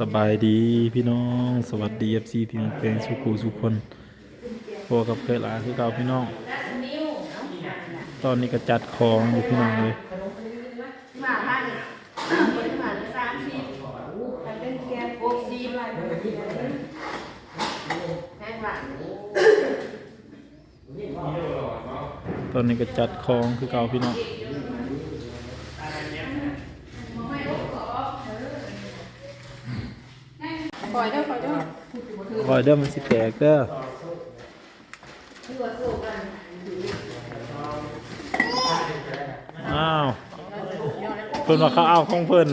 สบายดีพี่น้อง สวัสดีเอฟซีที่เพลงสุกูสุคนพวกับเคยหลาคือเก่าพี่น้อง ตอนนี้ก็จัดของอยู่พี่น้องเลยตอนนี้ก็จัดของคือเก่าพี่น้อง ปล่ อยเด้อปล่อยเด้อคอยเด้อมันสิแตกเด้ออ้าวเพิ่นว่าเขาเอาของเพิ่น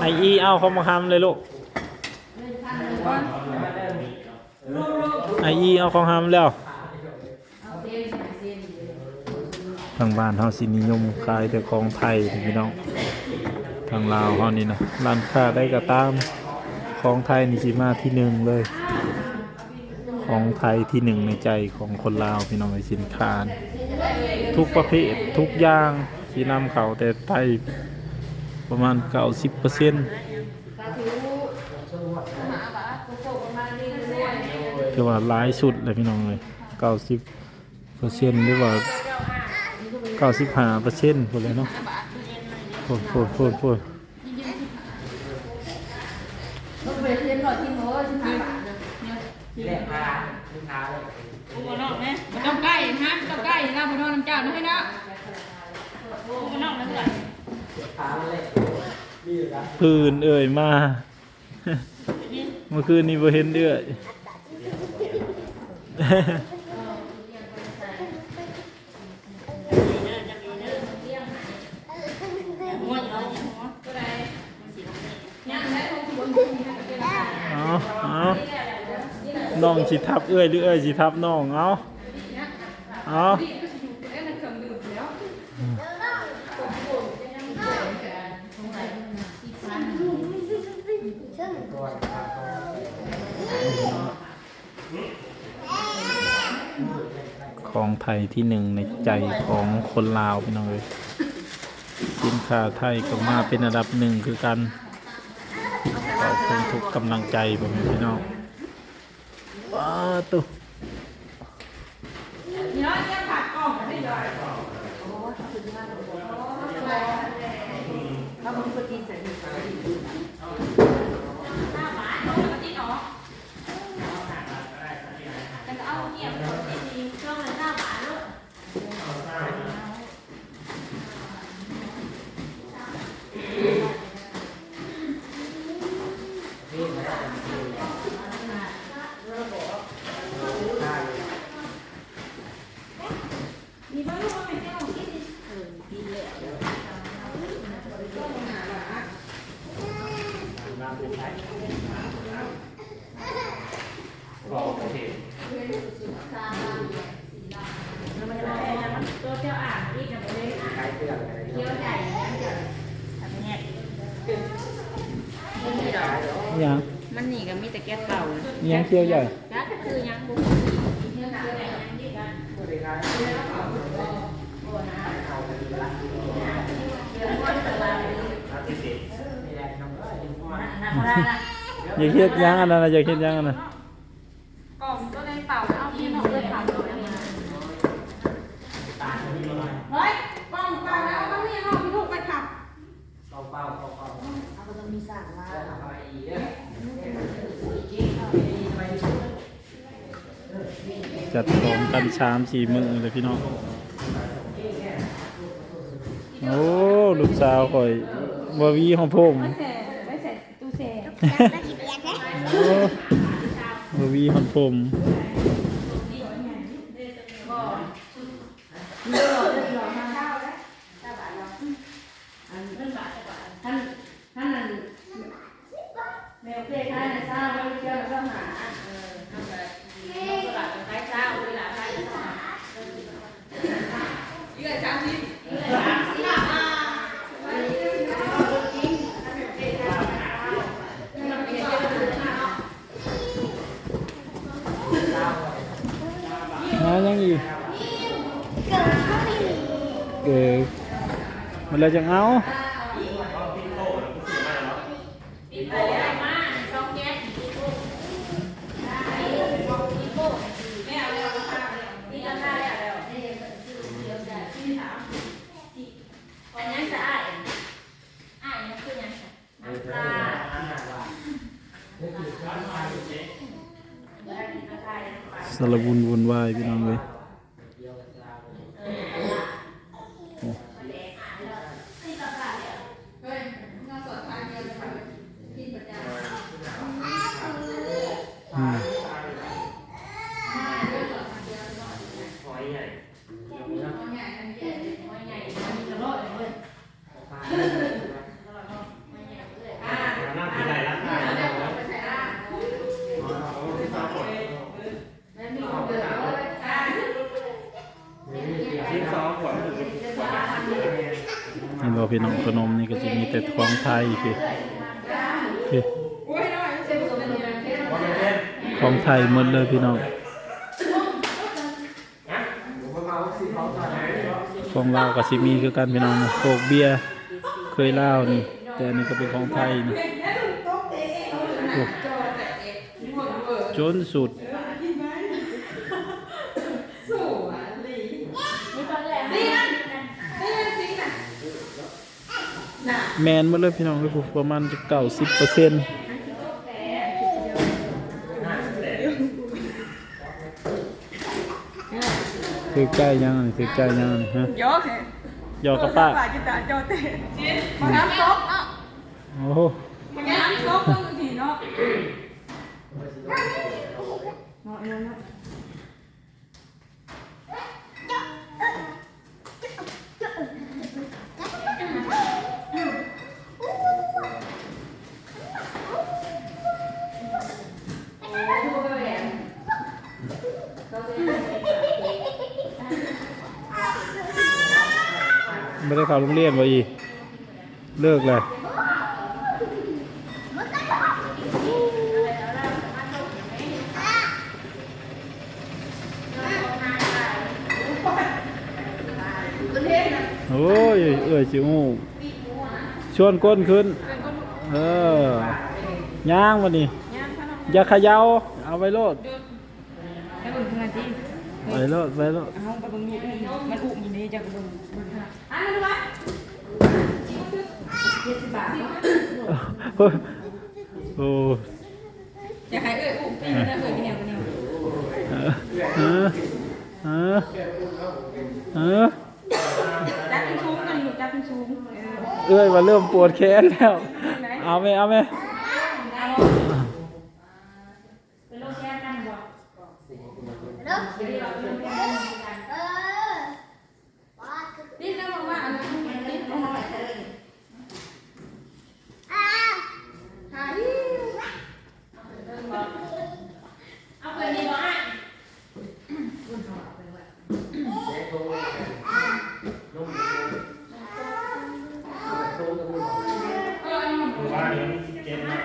ไออีเอาเขามาทำเลยลูกไออีเอาของทำแล้วทางบ้านเฮาสินิยมขายแต่ของไทยพี่น้อง ทางลาวเฮานี่นะร้านค้าได้ก็ตามของไทยนี่สิมาที่หนึ่งเลย ของไทยที่หนึ่งในใจของคนลาวพี่น้องในสินค้านทุกประเภททุกอย่างที่นำเขาแต่ไทยประมาณ90%สาธุมหาบาทโตประมาณนี้ด้วยคือว่าหลายสุดเลยพี่น้องเลย90%หรือว่า95%พุ่นหมดเลยเนาะ พูดพูดพูดพูดลูกไปเรียนหน่อยที่โน้ตสิบห้าบาทนะแรกมาลูกค้าเลยกูบ่นอกนะบ่ต้องใกล้ฮะบ่ต้องใกล้นะบ่นอกน้ำเจ้านะให้นะกูบ่นอกนะเพื่อนค้าเลยมีอยู่นะพื้นเอ่ยมาเมื่อคืนนี้บ่เห็นเอื้อย หัวอยู่แล้วหัวตัวใดมันสิ ยังได้ของคุณ เอาเอา น้องสิทับเอื้อยหรือเอื้อยสิทับน้องเอาเอาดีก็จะเครื่องดื่มแล้วก่อนครับของไทยที่หนึ่งในใจของคนลาวพี่น้องเลยสินค้าไทยก็มาเป็นอันดับหนึ่งคือกันขอบคุณทุกกำลังใจผมพี่น้อง ว้าตุนี่เนาะเนี่ยผักกล่องได้ย่อยถ้ามึงก็กินใส่ถุงหน้าหมาเนาะมันติดเนาะแต่ก็เอาเงียบดีๆช่วงนั้นหน้าหมาลูก มีบ้างลูกไม่ได้เอากินเออกินแล้ว น้ำเป็นไงบอ กโอเคแล้วมันจะได้นมันตัวเจ้าอ่างอีกนะบ่ได้ใช้เครื่องอะไรเกี่ยวใหญ่นะเจ้าทำเนี่ยยัง มันนี่ก็มีแต่แก๊สเก่ายังเที่ยวใหญ่จ้าก็คือยังบุกเกี่ยวใหญ่ยังดีกันพูดง่ายๆเอาไปดีละเอาไปสินี่แหละน้องเอ้ยพ่ อนะนะพระนะอยากเฮ็ดยังอันนั้นนะอยากเฮ็ดยังอันนั้นกล่องตัวในเป่าเอาพี่น้องเลยผ่านตัวนี้ตาที่นี่มาเฮ้ยกล่องเป่าแล้วต้องมีน้องพี่ลูกไปขับเข้าเป้าเข้าเป้าเอาก็ต้องมีสั่งมาเอาไปอีกเด้อจัดของกันชามสี่มือเลยพี่น้อง โอ้ ลูกสาวข่อยบาวีของผม โอ้วีของผมท่านท่านนั้นแมวเพื่อนท่านทราบว่าเชื่อแล้วหาเออทำแบบนี้ตลาดขายเช้าเวลาขายเช้าเยอะจังสิเยอะจังสิ มายังอีกเกิดมันเลยจังเอา ติดไปแล้วมาสองแก๊สอีกโก้ได้อีกโก้ไม่เอาแล้วราคาแล้วนี่ราคาแล้วแล้วเดี๋ยวจะที่ถามอันนั้นจะอ้ายอ้ายมันคือยังไงน้ำปลา อันนั้นว่านี่คือการทานเจ๊ ได้กินราคาน้ำปลา สารบุญวุ่นวายพี่น้องเลย เดียวกันลา เออมาแดงอ่านแล้วนี่ราคาแล้ว เฮ้ยน่าสดทานเดียวเลยค่ะกินประจำ อืม หอยใหญ่ เอาใหญ่อันใหญ่เลย ไม่ใหญ่มีกระโดดเลยเว้ย ปลา ไม่ใหญ่เลยอ่า หน้าที่ไหนละค่ะ เดี๋ยวเราไปใส่อะ ที่สามคน ไม่มีคนเดือดเลยอ่า ที่สองคน เห็นบ่ พี่น้องขนมนี่ก็จะมีแต่ของไทยพี่พี่ของไทยหมดเลยพี่น้องนะผมมาเอาสีเขาก่อนนะของลาวก็สิมีคือกันพี่น้องนะโคกเบียร์เคยลานี่ แต่นนี้ก็เป็นของไทยนี่จนสุด นี่ตอนแรกนี่นะ แมนหมดเลยพี่น้องเลยประมาณจะเก้าสิบเปอร์เซ็นต์ถือใกล้ยังนี่ถือใกล้ยังนี่ฮะยกยอกระป้าปากกินตาโจเตะมาน้ำซกเนาะโอ้โหมาน้ำซกต้องทีเนาะ ไม่ได้เข้าโรงเรียนวะอีเลิกเลยโอ้ยเอ้ยจิอูชวนก้นขึ้น เออย่างมานี่ย่างขนมอย่าเขยาเอาไว้โลดให้เบิ่งขนาดที่ไว้โลดไว้โลดเอาไปเบิ่งอยู่มันอุอยู่นี่จะเบิ่งเบิ่ง ขนาดอะดูไว้เจ็ดสิบบาทเนาะโอ้อย่าให้เอ้ยอุ้มตีนะเอ้ยเป็นี่ยเนี่ยเออเออเออจับเป็นชูงกันอยู่จับเป็นชูงเออเอ้ยว่าเริ่มปวดแขนแล้ว เอาไหมเอาไหม เป็นโรคแก้กันบ่ นี่นะบอกว่าอันนั้นนี่เอามาไว้เลยหาย เอาไปนี่บ่อะ เจ๊โตนุ่มโตตรงนี้ เออเอามา ว่าเดี๋ยวมีสิบเจ็ดนะ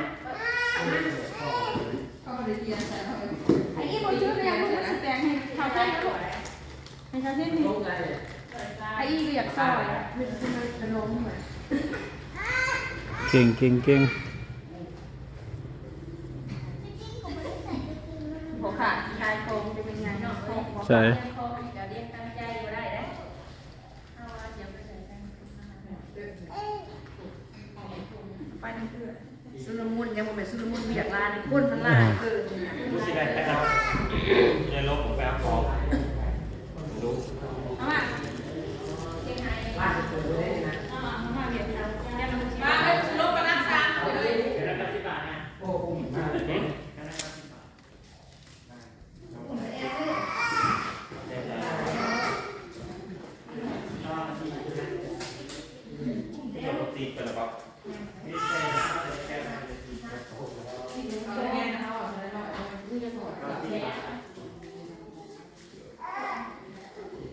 เขาไม่ได้เรียนแต่เขาไอ้ยี่บอกชื่อเรียนลูกมันแสดงให้เขาใช้ลูก ให้เขาเช่นนี้ตรงไหนไอ้ยี่ก็อยากซอยเป็นเป็นล้มเหมือนเก่งเก่งเก่งหัวขาดชายโครงจะเป็นไงเนาะใช่พอจะเรียกตั้งใจบ่ได้เด้เอาว่าเดี๋ยวไปใส่กันไปนั่นคือสุลมุนยังบ่เป็นสุลมุนเวียกลาในคนมันลายเกินรู้สิได้แต่ครับในลบผมไปเอาของรู้ เอามา เชียงไฮ้ บ้านตัวเล็กนะ เอามาเอามาเดี๋ยวเรามาเอ้ยลบกันนั่งซ้ำเลย เดี๋ยวเราสิบบาทนะโอ้โหมาเลยเนี่ยตีกันแล้วครับ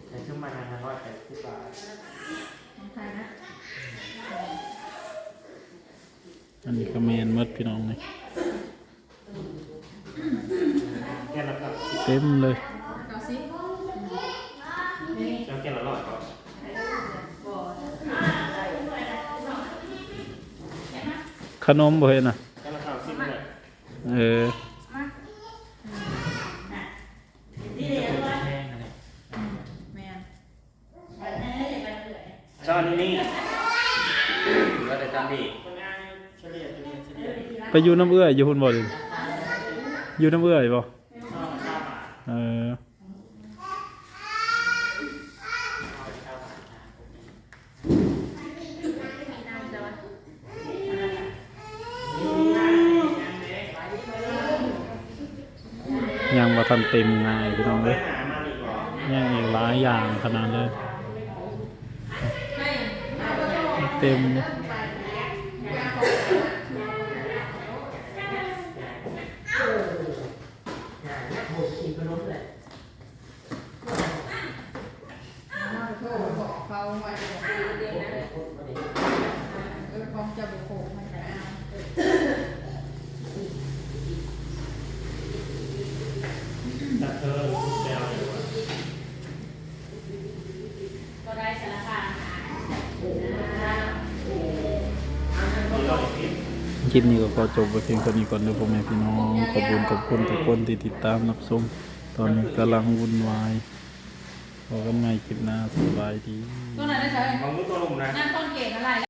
แต่ช่วงมาทางร้อยแปดสิบบาท อันนี้ก็แมนหมดพี่น้องนี่แก้ละกับเต็มเลยเอาสิแล้วแก้ละร้อยก่อนขนมบ่เห็นน่ะเออ นี่เดี๋ยวว่า แห้งอะไร แม่น เอ้ยเดี๋ยวกันเลย ซ่อนนี่เหลือแต่จานดี ไป อยู่น้ำเอื้อยอยู่หุ่นบ่ดิอยู่น้ำเอื้อยบ่เออยังบ่ทันเต็มง่ายพี่น้องเอ้ยยังอีกหลายอย่างขนาดเลยเต็มเลย โทรบอกเขาว่าจะบอกเรื่องนั้นเออของจะบุกโขกมันจะเอา แต่เธอแซวอยู่ว่า ก็ได้สารคาม มีรอยคลิป คลิปนี้ก็ขอจบไว้เพียงเท่านี้ก่อนเด้อพ่อแม่พี่น้องขอบคุณขอบคุณทุกคนที่ติดตามรับชมตอนนี้กำลังวุ่นวายพบกันใหม่คลิปหน้าสบายดี ตัวไหนได้ใช่มองมุ้งตัวลุ่มนะ นั่นต้นเก่งอะไร